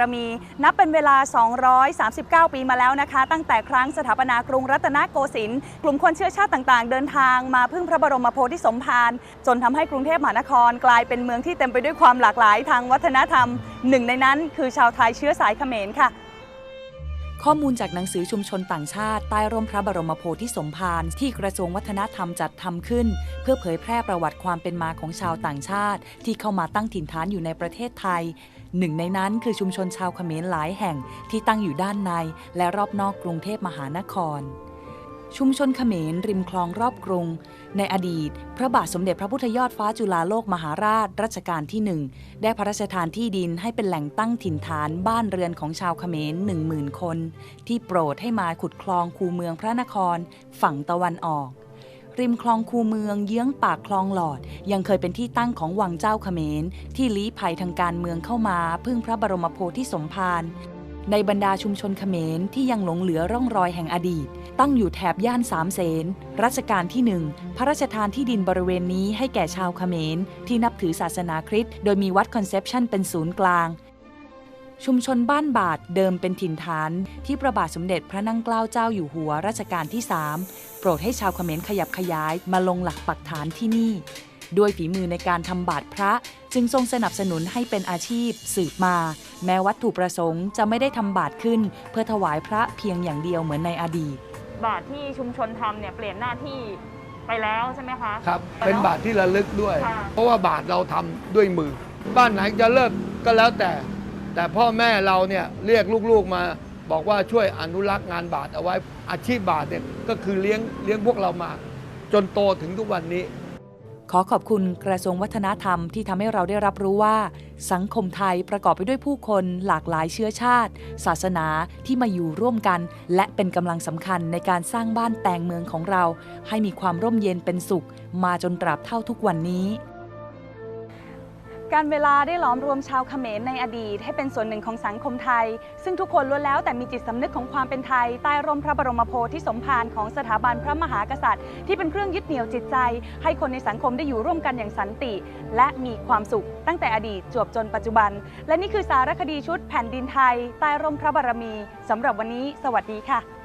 จะมีนับเป็นเวลา 239 ปีมาแล้วนะคะ ตั้งแต่ครั้งสถาปนากรุงรัตนโกสินทร์กลุ่มคนเชื้อชาติต่างๆ เดินทางมาพึ่งพระบรมโพธิสมภารจนทำให้กรุงเทพมหานครกลายเป็นเมืองที่เต็มไปด้วยความหลากหลายทางวัฒนธรรม หนึ่งในนั้นคือชาวไทยเชื้อสายเขมรค่ะ ข้อมูลจากหนังสือชุมชนต่างชาติใต้ร่มพระบรมโพธิสมภารที่กระทรวงวัฒนธรรมจัดทำขึ้น เพื่อเผยแพร่ประวัติความเป็นมาของชาวต่างชาติ ที่เข้ามาตั้งถิ่นฐานอยู่ในประเทศไทย หนึ่งในนั้นคือชุมชนชาวเขมรหลายแห่งที่ตั้งอยู่ด้านในและรอบนอกกรุงเทพมหานคร ชุมชนเขมรริมคลองรอบกรุง ในอดีต พระบาทสมเด็จพระพุทธยอดฟ้าจุฬาโลกมหาราชรัชกาลที่หนึ่งได้พระราชทานที่ดินให้เป็นแหล่งตั้งถิ่นฐานบ้านเรือนของชาวเขมรหนึ่งหมื่นคน ที่โปรดให้มาขุดคลองคูเมืองพระนคร ฝั่งตะวันออก ริมคลองคูเมืองเยื้องปากคลองหลอด ยังเคยเป็นที่ตั้งของวังเจ้าเขมรที่ลี้ภัยทางการเมืองเข้ามาพึ่งพระบรมโพธิสมภาร ในบรรดาชุมชนเขมรที่ยังหลงเหลือร่องรอยแห่งอดีต ตั้งอยู่แถบย่านสามเสนรัชกาลที่หนึ่งพระราชทานที่ดินบริเวณนี้ให้แก่ชาวเขมร ที่นับถือศาสนาคริสต์โดยมีวัดคอนเซปชันเป็นศูนย์กลาง ชุมชนบ้านบาทเดิมเป็นถิ่นฐาน ที่พระบาทสมเด็จพระนั่งเกล้าเจ้าอยู่หัวรัชกาลที่3โปรดให้ชาวเขมรขยับขยายมาลงหลักปักฐานที่นี่ด้วยฝีมือในการทำบาตรพระ จึงทรงสนับสนุนให้เป็นอาชีพสืบมา แม้วัตถุประสงค์จะไม่ได้ทำบาตรขึ้น เพื่อถวายพระเพียงอย่างเดียวเหมือนในอดีต บาทที่ชุมชนทำเนี่ยเปลี่ยนหน้าที่ไปแล้วใช่ไหมคะครับ เป็นบาทที่ระลึกด้วยค่ะเพราะว่าบาทเราทำด้วยมือ บ้านไหนจะเลิกก็แล้วแต่ แต่พ่อแม่เราเนี่ยเรียกลูกๆมาบอกว่าช่วยอนุรักษ์งานบาทเอาไว้อาชีพบาทเนี่ยก็คือเลี้ยงเลี้ยงพวกเรามา จนโตถึงทุกวันนี้ ขอขอบคุณกระทรวงวัฒนธรรมที่ทำให้เราได้รับรู้ว่า สังคมไทยประกอบไปด้วยผู้คนหลากหลายเชื้อชาติ ศาสนาที่มาอยู่ร่วมกัน และเป็นกำลังสำคัญในการสร้างบ้านแต่งเมืองของเรา ให้มีความร่มเย็นเป็นสุข มาจนตราบเท่าทุกวันนี้ การเวลาได้หลอมรวมชาวเขมรในอดีต ให้เป็นส่วนหนึ่งของสังคมไทย ซึ่งทุกคนล้วนแล้วแต่มีจิตสำนึกของความเป็นไทย ใต้ร่มพระบรมโพธิสมภารของสถาบันพระมหากษัตริย์ ที่เป็นเครื่องยึดเหนี่ยวจิตใจ ให้คนในสังคมได้อยู่ร่วมกันอย่างสันติ และมีความสุข ตั้งแต่อดีตจวบจนปัจจุบัน และนี่คือสารคดีชุดแผ่นดินไทย ใต้ร่มพระบารมีสำหรับวันนี้ สวัสดีค่ะ